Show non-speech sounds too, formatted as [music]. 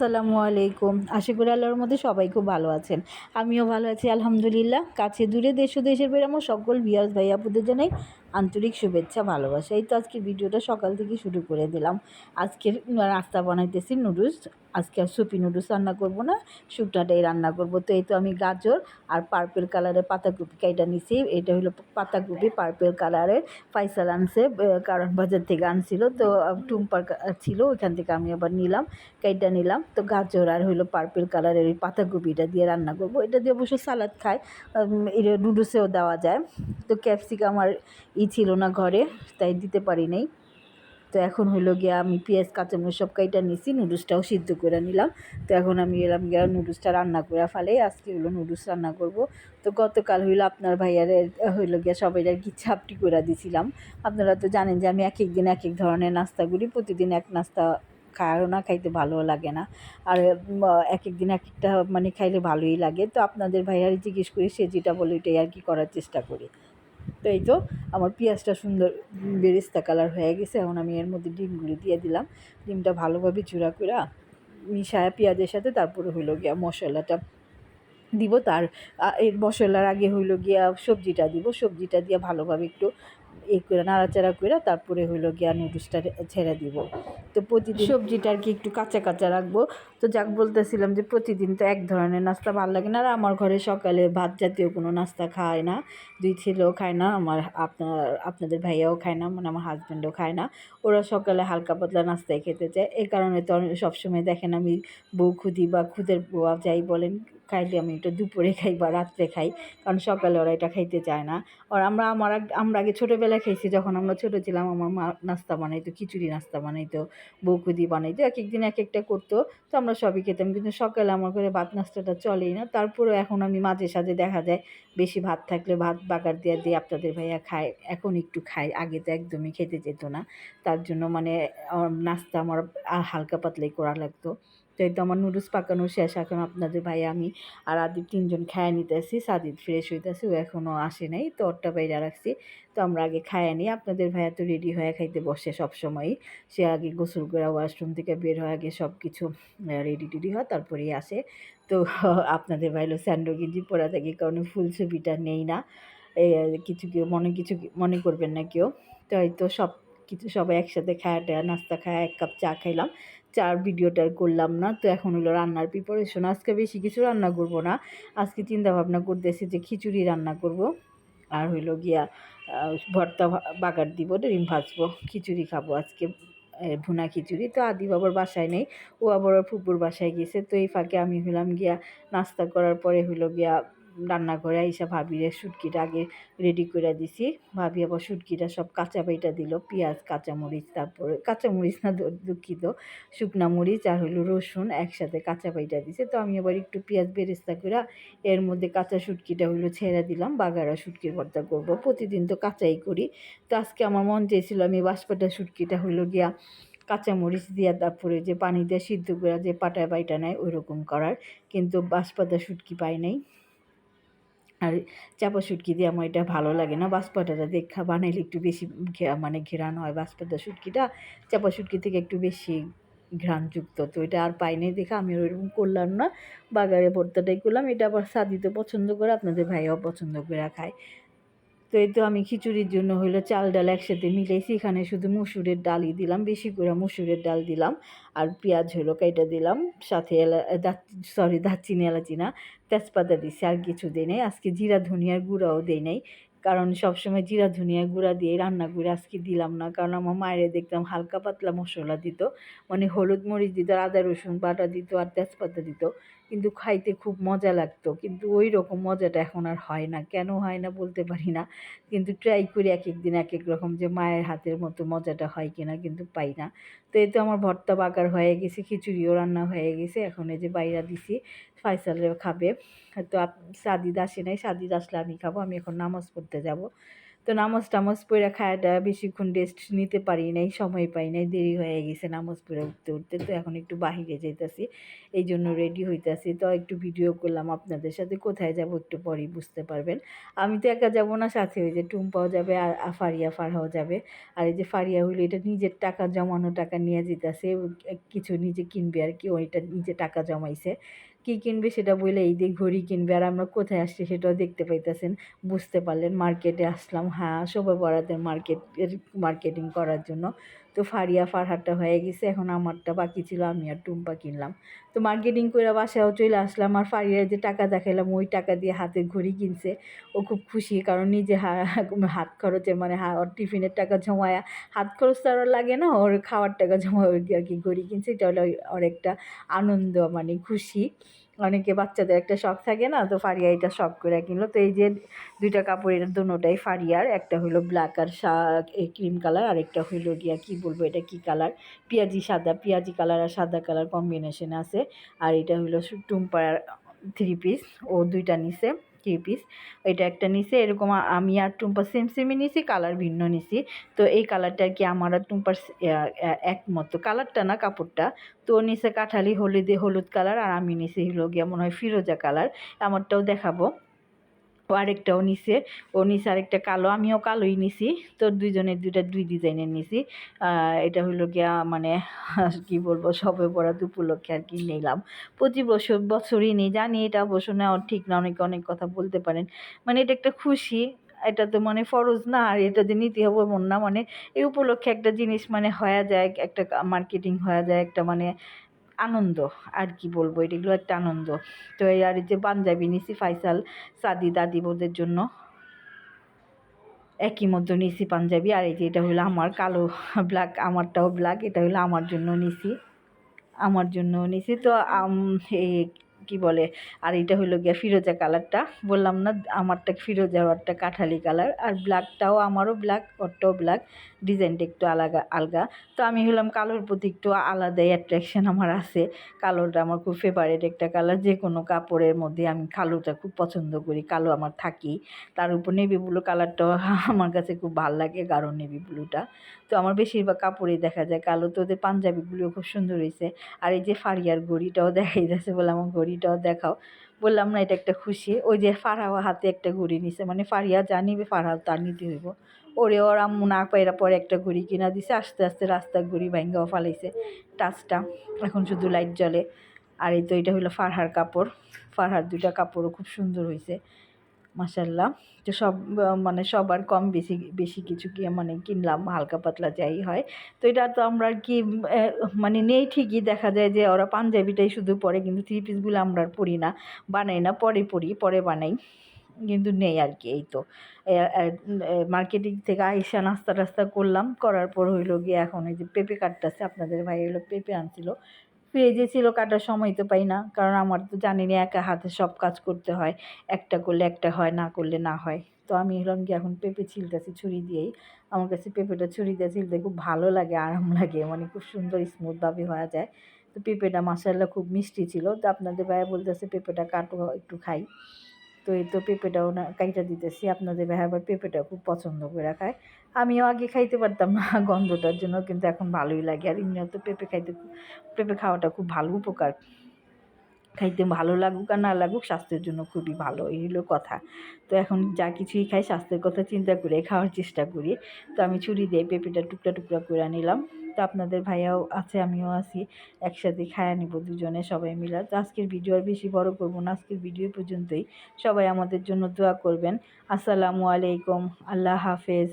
আসসালামু আলাইকুম। আশা করি আল্লাহর মধ্যে সবাই খুব ভালো আছেন। আমিও ভালো আছি, আলহামদুলিল্লাহ। কাছে দূরে দেশ ও দেশের বের আমার সকল বিয়াস ভাইয়া, আপুদের জানাই আন্তরিক শুভেচ্ছা, ভালোবাসা। এই তো আজকে ভিডিওটা সকাল থেকে শুরু করে দিলাম। আজকের নাস্তা বানাইতেছি নুডলস। আজকে আর সুপি নুডলস রান্না করব না শুকনাটাই রান্না করব। তো এই তো আমি গাজর আর পার্পেল কালারের পাতাকপি কাইটা নিছি। এটা হলো পাতাকপি পার্পেল কালারের ফাইসাল আনছে কারণ বাজার থেকে আনছিল। তো টুম্পার ছিল, ওইখান থেকে আমি আবার নিলাম, কাইটা নিলাম। তো গাজর আর হইল পার্পেল কালারের ওই পাতাকপিটা দিয়ে রান্না করব। এটা দিয়ে অবশ্য সালাদ খায়। এটা নুডলসেও দেওয়া যায়। তো ক্যাপসিকাম আর ই ছিল না ঘরে, তাই দিতে পারি নাই। তো এখন হইল গিয়া আমি পেঁয়াজ, কাঁচামরিচ সব কাইটা নিছি, নুডলসটাও সিদ্ধ করে নিলাম। তো এখন আমি এলাম গিয়া নুডলসটা রান্না করে ফেলে, আজকে হলো নুডলস রান্না করব। তো গতকাল হইল আপনার ভাইয়ারে হইল গিয়া সবাই আর কি ছাপটি করে দিছিলাম। আপনারা তো জানেন যে আমি এক এক দিন এক এক ধরনের নাস্তা করি, প্রতিদিন এক নাস্তা খায়ও না, খাইতে ভালোও লাগে না। আর এক এক দিন এক একটা মানে খাইলে ভালোই লাগে। তো আপনাদের ভাইয়ারে জিজ্ঞেস করি, সে যেটা বলে ওইটাই আর কি করার চেষ্টা করি। তো এই তো আমার পেঁয়াজটা সুন্দর বেরেস্তা কালার হয়ে গেছে, এখন আমি এর মধ্যে ডিমগুলি দিয়ে দিলাম। ডিমটা ভালোভাবে চূড়া করে মিশায় পেঁয়াজের সাথে, তারপরে হইল গিয়া মশলাটা দিব। তার এর মশলার আগে হইল গিয়া সবজিটা দিব। সবজিটা দিয়ে ভালোভাবে একটু এ করে, নাড়াচাড়া করে তারপরে হইল গিয়া নুডলসটা ছেড়ে দিব। তো প্রতিদিন সবজিটা আর কি একটু কাঁচা কাঁচা রাখব। তো যাক, বলতেছিলাম যে প্রতিদিন তো এক ধরনের নাস্তা ভালো লাগে না। আর আমার ঘরে সকালে ভাত জাতীয় কোনো নাস্তা খায় না। দুই ছেলেও খায় না, আমার আপনার, আপনাদের ভাইয়াও খায় না মানে আমার হাজব্যান্ডও খায় না। ওরা সকালে হালকা পাতলা নাস্তায় খেতে চায়। এই কারণে তো সবসময় দেখেন আমি বউ খুদি বা খুদের বউ, যাই বলেন খাইলে আমি এটা দুপুরে খাই বা রাত্রে খাই, কারণ সকালে ওরা এটা খাইতে চায় না। আর আমরা, আমার আমরা আগে ছোটোবেলায় খাইছি, যখন আমরা ছোটো ছিলাম আমার মা নাস্তা বানাইতো, খিচুড়ি নাস্তা বানাইতো, বৌকুদি বানাইতো এক একদিন এক একটা করতো, তো আমরা সবই খেতাম। কিন্তু সকালে আমার ঘরে ভাত নাস্তাটা চলেই না। তারপরেও এখন আমি মাঝে সাঝে দেখা যায়, বেশি ভাত থাকলে ভাত বাগার দিয়ে দিয়ে আপনাদের ভাইয়া খায়, এখন একটু খাই আগে তো একদমই খেতে যেত না। তার জন্য মানে নাস্তা আমার হালকা পাতলাই করা লাগতো। এই তো আমার নুডলস পাকানো শেষ। এখন আপনাদের ভাই, আমি আর আদি তিনজন খায়া নিতেছি, সাদিদ ফ্রেশ হইতেছে, ও এখনও আসে নাই, তো ওরটা বাইরে রাখছি। তো আমরা আগে খায়া নিই, আপনাদের ভাইয়া তো রেডি হয়ে খাইতে বসে সব সময়ই সে আগে গোসল করে ওয়াশরুম থেকে বের হয়ে আগে সব কিছু রেডি টেডি হয় তারপরেই আসে। তো [laughs] আপনাদের ভাইলো স্যান্ডো গেঞ্জি পরা থাকি, কারণ ফুল ছবিটা নেই না। কিছু কেউ মনে, কিছু মনে করবেন না কেউ। তো এই তো সব কিছু সবাই একসাথে খায়া টায়া নাস্তা খায়া, এক কাপ চা খাইলাম। চার ভিডিওটা করলাম না, তো এখন হলো রান্নার প্রিপারেশন আজকে বেশি কিছু রান্না করব না, আজকে চিন্তা ভাবনা করতেছি যে খিচুড়ি রান্না করব। আর হইল গিয়া ভর্তা বাগার দিব, ডিম ভাজবো, খিচুড়ি খাব আজকে ভুনা খিচুড়ি। তো আদি বাবার বাসায় নেই, ও আবার ফুপুর বাসায় গেছে, তো এই ফাঁকে আমি হইলাম গিয়া নাস্তা করার পরে হইল গিয়া রান্নাঘরে আইসা ভাবিরে শুটকিটা আগে রেডি করে দিছি। ভাবি আবার শুটকিটা সব কাঁচা বাইটা দিল, পেঁয়াজ, কাঁচামরিচ, তারপরে কাঁচামরিচ না দুঃখিত, শুকনা মরিচ আর হলো রসুন একসাথে কাঁচা বাইটা দিছে। তো আমি আবার একটু পেঁয়াজ বেরেস্তা করে এর মধ্যে কাঁচা শুটকিটা হলো ছেড়ে দিলাম, বাগারা শুটকির ভর্তা করব। প্রতিদিন তো কাঁচাই করি। তো আজকে আমার মন চেয়েছিল আমি বাঁশপাটা শুটকিটা হলো গিয়া কাঁচামরিচ দিয়া, তারপরে যে পানি দিয়ে সিদ্ধ করে যে পাটা বাইটা নেয় ওই রকম করার। কিন্তু বাঁশপাতা শুটকি পাই নাই। আর চাপা শুটকি দিয়ে আমার এটা ভালো লাগে না। বাঁশপাটাটা দেখা বানাইলে একটু বেশি মানে ঘেরানো হয় বাঁশপাতা শুটকিটা চাপা শুটকি থেকে একটু বেশি ঘ্রাণযুক্ত। তো এটা আর পাইনি দেখে আমি ওইরকম করলাম না। বাগারে ভর্তাটাই করলাম। এটা আবার সাদিতে পছন্দ করে, আপনাদের ভাইয়াও পছন্দ করে খায়। তো এই তো আমি খিচুড়ির জন্য হইল চাল ডাল একসাথে মিলাইছি। এখানে শুধু মুসুরের ডালই দিলাম, বেশি করে মুসুরের ডাল দিলাম। আর পেঁয়াজ হলো কাইটা দিলাম, সাথে এলা সরি দারচিনি, এলাচি না, তেজপাতা দিছি, আর কিছু দিই নাই। আজকে জিরা, ধনিয়ার গুঁড়াও দেই নাই, কারণ সবসময় জিরা ধনিয়ার গুঁড়া দিয়ে রান্না করে আজকে দিলাম না, কারণ আমার মায়ের দেখতাম হালকা পাতলা মশলা দিত মানে হলুদ মরিচ দিত, আদা, রসুন বাটা দিত, আর তেজপাতা দিত। কিন্তু খাইতে খুব মজা লাগতো। কিন্তু ওই রকম মজাটা এখন আর হয় না। কেন হয় না বলতে পারি না। কিন্তু ট্রাই করি এক এক দিন এক এক রকম যে মায়ের হাতের মতো মজাটা হয় কিনা কিন্তু পাই না। তো এই তো আমার ভর্তা বাগার হয়ে গেছে, খিচুড়িও রান্না হয়ে গেছে। এখন এই যে বাইরা দিছি, ফয়সালের খাবে। তো সাদিদ আসে নাই সাদিদ আসলে আমি খাব, আমি এখন নামাজ পড়তে যাব। তো নামাজ টামাজ পড়ে খায়াটা বেশিক্ষণ রেস্ট নিতে পারি নাই, সময় পাই নাই, দেরি হয়ে গেছে নামাজ পড়ে উঠতে উঠতে। তো এখন একটু বাহিরে যাইতাছি, এই জন্য রেডি হইতাছি। তো একটু ভিডিও করলাম আপনাদের সাথে, কোথায় যাব একটু পরেই বুঝতে পারবেন। আমি তো একা যাব না, সাথে ওই যে টুম্পাও যাবে আর ফারিয়া, ফারহাও যাবে। আর এই যে ফারিয়া হইলে, এটা নিজের টাকা জমানো টাকা নিয়ে যেতেছে কিছু নিজে কিনবে আর কি ওইটা নিজে টাকা জমাইছে। কি কিনবে সেটা বলে এই দিয়ে ঘড়ি কিনবে, আর আমরা কোথায় আসছি সেটাও দেখতে পাইতেছেন, বুঝতে পারলেন, মার্কেটে আসলাম। হ্যাঁ শোভা বরাদের মার্কেট মার্কেটিং করার জন্য। তো ফারিয়া ফারহাটটা হয়ে গেছে। এখন আমারটা বাকি ছিল, আমি আর টুম্পা কিনলাম। তো মার্কেটিং করে বাসায়ও চলে আসলাম আর ফারিয়ার যে টাকা দেখাইলাম, ওই টাকা দিয়ে হাতের ঘড়ি কিনছে। ও খুব খুশি, কারণ নিজে হাত খরচের মানে টিফিনের টাকা জমায়া, হাত খরচ তো আর লাগে না, ওর খাওয়ার টাকা জমা আর কি ঘড়ি কিনছে। এটা হলো ওর একটা আনন্দ মানে খুশি। অনেকে বাচ্চাদের একটা শখ থাকে না, তো ফারিয়া এটা শখ করে কিনলো। তো এই যে দুইটা কাপড় এটা দুটাই ফারিয়ার, একটা হইল ব্ল্যাক আর ক্রিম কালার আর একটা হইল গিয়া কি বলব এটা কি কালার পেঁয়াজি সাদা, পেঁয়াজি কালার আর সাদা কালার কম্বিনেশন আছে। আর এটা হইল টুম্পার থ্রি পিস ও দুইটা নিছে। থ্রি পিস এটা একটা নিছি, এরকম আমি আর টুম্পার সেম সেমই নিছি কালার ভিন্ন নিছি। তো এই কালারটা কি আমার আর টুম্পার একমতো? কালারটা না, কাপড়টা। তো নিচে কাঠালি হলুদে হলুদ কালার আর আমি নিছি হলো গিয়ে মনে হয় ফিরোজা কালার আমারটাও দেখাবো। আরেকটাও নিছে। ও নিছে আরেকটা কালো, আমিও কালোই নিছি। তো দুইজনের দুইটা দুই ডিজাইনের নিছি। এটা হইল গিয়া মানে [laughs] কি বলব, সবে পড়া উপলক্ষে আর কি নিলাম। প্রতি বছর, বছরই নেই, জানি এটা অবশ্য নেওয়ার ঠিক না, অনেকে অনেক কথা বলতে পারেন। মানে এটা একটা খুশি, এটা তো মানে ফরজ না, আর এটা যে নিতে হবে মন না। মানে এই উপলক্ষে একটা জিনিস মানে হয়ে যায়, একটা মার্কেটিং হয়ে যায়, একটা মানে আনন্দ, আর কি বলব? এগুলো একটা আনন্দ। তো এই আর যে পাঞ্জাবি নিছি ফাইসাল, সাদি দাদি বোদের জন্য। একই মধ্যে নিছি পাঞ্জাবি, আর এই যে এটা হলো আমার কালো ব্ল্যাক আমারটাও ব্ল্যাক এটা হলো আমার জন্য নিছি। আমার জন্য নিছি, তো কি বলে? আর এটা হলো গিয়া ফিরোজা কালারটা। বললাম না, আমারটা ফিরোজা, ওরটা কাঠালি কালার। আর ব্ল্যাকটাও আমারও ব্ল্যাক ওরটাও ব্ল্যাক ডিজাইনটা একটু আলাদা আলগা। তো আমি হলাম কালোর প্রতি একটু আলাদাই অ্যাট্রাকশন আমার আছে। কালোটা আমার খুব ফেভারিট একটা কালার যে কোনো কাপড়ের মধ্যে আমি কালোটা খুব পছন্দ করি, কালো আমার থাকি তার উপর নেভি ব্লু কালারটাও আমার কাছে খুব ভালো লাগে গাঢ় নেভি ব্লুটা তো আমার বেশিরভাগ কাপড়েই দেখা যায় কালো। তো ওদের পাঞ্জাবিগুলিও খুব সুন্দর হয়েছে আর এই যে ফারিয়ার ঘড়িটাও [laughs] দেখাই যাচ্ছে বলে আমার ঘড়িটাও দেখাও। বললাম না, এটা একটা খুশি। ওই যে ফারহাও হাতে একটা ঘড়ি নিছে। মানে ফারিয়া যা ফারহাও তার নিতে হইব। ওরে ওর আম্মু না পাইরা পরে একটা ঘড়ি কিনা দিছে, আস্তে আস্তে রাস্তার ঘড়ি ভাঙ্গাও ফালাইছে। টাচটা, এখন শুধু লাইট জ্বলে। আর এই তো এটা হলো ফারহার কাপড়। ফারহার দুইটা কাপড়ও খুব সুন্দর হয়েছে মাসাল্লাহ তো সব মানে সবার কম বেশি বেশি কিছু কি মানে কিনলাম, হালকা পাতলা যাই হয়। তো এটা তো আমরা কি মানে নেই ঠিকই দেখা যায় যে ওরা পাঞ্জাবিটাই শুধু পরে, কিন্তু থ্রি পিসগুলো আমরা পরি না। বানাই না, পরে পরি, পরে বানাই। কিন্তু নেই আর কি এই তো। মার্কেটিং থেকে আইসা নাস্তা টাস্তা করলাম, করার পর হইল গিয়ে এখন এই যে পেঁপে কাটতেছে, আপনাদের ভাই হলো পেঁপে আনছিল। ফ্রিজে ছিল, কাটার সময় তো পাই না, কারণ আমার তো জানি না একা হাতে সব কাজ করতে হয়, একটা করলে একটা হয়, না করলে না হয়। তো আমি হলাম কি এখন পেঁপে ছিলতেছি ছুরি দিয়েই। আমার কাছে পেঁপেটা ছুরি দিয়ে ছিলতে খুব ভালো লাগে, আরাম লাগে মানে খুব সুন্দর স্মুথভাবে হওয়া যায়। তো পেঁপেটা মাসাল্লা খুব মিষ্টি ছিল। তো আপনাদের ভাইয়া বলতেছে, পেঁপেটা কাটো, একটু খাই। তো এই তো পেঁপেটাও না কাইটা দিতেছি। আপনাদের ভাই আবার পেঁপেটা খুব পছন্দ করে খায়। আমিও আগে খাইতে পারতাম না [laughs] গন্ধটার জন্য, কিন্তু এখন ভালোই লাগে। আর এমনিও তো পেঁপে খাইতে পেঁপে খাওয়াটা খুব ভালো উপকার। খাইতে ভালো লাগুক আর না লাগুক স্বাস্থ্যের জন্য খুবই ভালো, এই হলো কথা। তো এখন যা কিছুই খাই স্বাস্থ্যের কথা চিন্তা করে খাওয়ার চেষ্টা করি। তো আমি ছুরি দিয়ে পেঁপেটা টুকরা টুকরা করে নিলাম। তো আপনাদের ভাইয়াও আছে, আমিও আছি, একসাথে খায়া নিব দুজনে সবাই মিলে। তো আজকের ভিডিও আর বেশি বড় করব না, আজকের ভিডিও পর্যন্তই। সবাই আমাদের জন্য দোয়া করবেন। আসসালামু আলাইকুম, আল্লাহ হাফেজ।